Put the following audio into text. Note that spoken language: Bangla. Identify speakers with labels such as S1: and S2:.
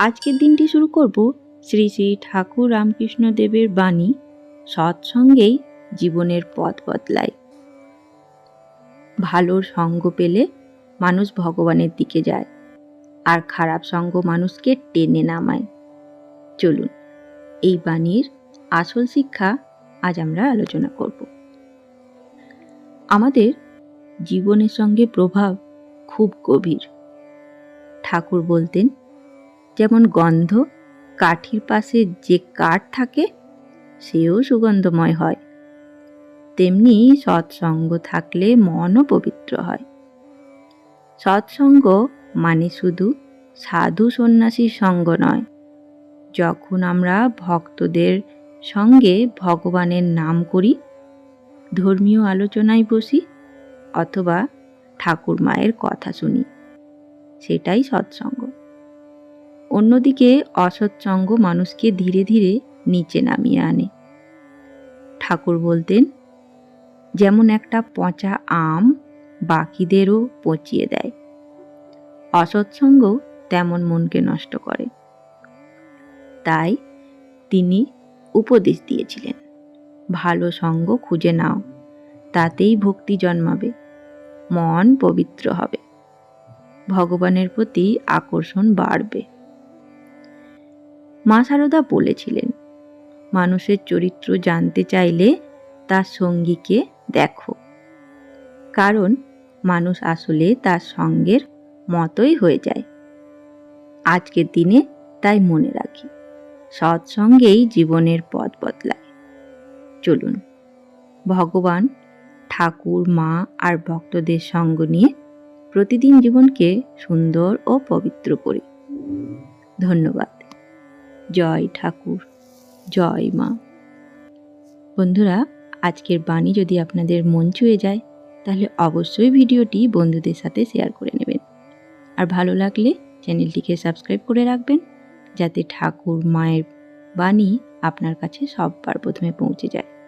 S1: আজকের দিনটি শুরু করব শ্রী শ্রী ঠাকুর রামকৃষ্ণ দেবের বাণী সৎসঙ্গেই জীবনের পথ বদলায়। ভালোর সঙ্গ পেলে মানুষ ভগবানের দিকে যায়, আর খারাপ সঙ্গ মানুষকে টেনে নামায়। চলুন, এই বাণীর আসল শিক্ষা আজ আমরা আলোচনা করব। আমাদের জীবনের সঙ্গে প্রভাব খুব গভীর। ঠাকুর বলতেন যেমন গন্ধ, কাঠির পাশে যে কাঠ থাকে, সেও সুগন্ধময় হয়। তেমনি সৎসঙ্গ থাকলে মনও পবিত্র হয়। সৎসঙ্গ মানে শুধু সাধু সন্ন্যাসীর সঙ্গ নয়। যখন আমরা ভক্তদের সঙ্গে ভগবানের নাম করি, ধর্মীয় আলোচনায় বসি, অথবা ঠাকুর মায়ের কথা শুনি, সেটাই সৎসঙ্গ। অন্যদিকে অসৎসঙ্গ মানুষকে ধীরে ধীরে নিচে নামিয়ে আনে। ঠাকুর বলতেন, যেমন একটা পচা আম বাকিদেরও পচিয়ে দেয়। অসৎসঙ্গ তেমন মনকে নষ্ট করে। তাই তিনি উপদেশ দিয়েছিলেন, ভালো সঙ্গ খুঁজে নাও, তাতেই ভক্তি জন্মাবে, মন পবিত্র হবে। ভগবানের প্রতি আকর্ষণ বাড়বে। মা সারদা বলেছিলেন, মানুষের চরিত্র জানতে চাইলে তার সঙ্গীকে দেখো। কারণ মানুষ আসলে তার সঙ্গের মতোই হয়ে যায়। আজকের দিনে তাই মনে রাখি, সৎসঙ্গেই জীবনের পথ বদলায়। চলুন, ভগবান, ঠাকুর, মা আর ভক্তদের সঙ্গ নিয়ে প্রতিদিন জীবনকে সুন্দর ও পবিত্র করি। ধন্যবাদ। জয় ঠাকুর, জয় মা। বন্ধুরা, আজকের বাণী যদি আপনাদের মন ছুঁয়ে যায়, তাহলে অবশ্যই ভিডিওটি বন্ধুদের সাথে শেয়ার করে নেবেন। আর ভালো লাগলে চ্যানেলটিকে সাবস্ক্রাইব করে রাখবেন, যাতে ঠাকুর মায়ের বাণী আপনার কাছে সববার প্রথমে পৌঁছে যায়।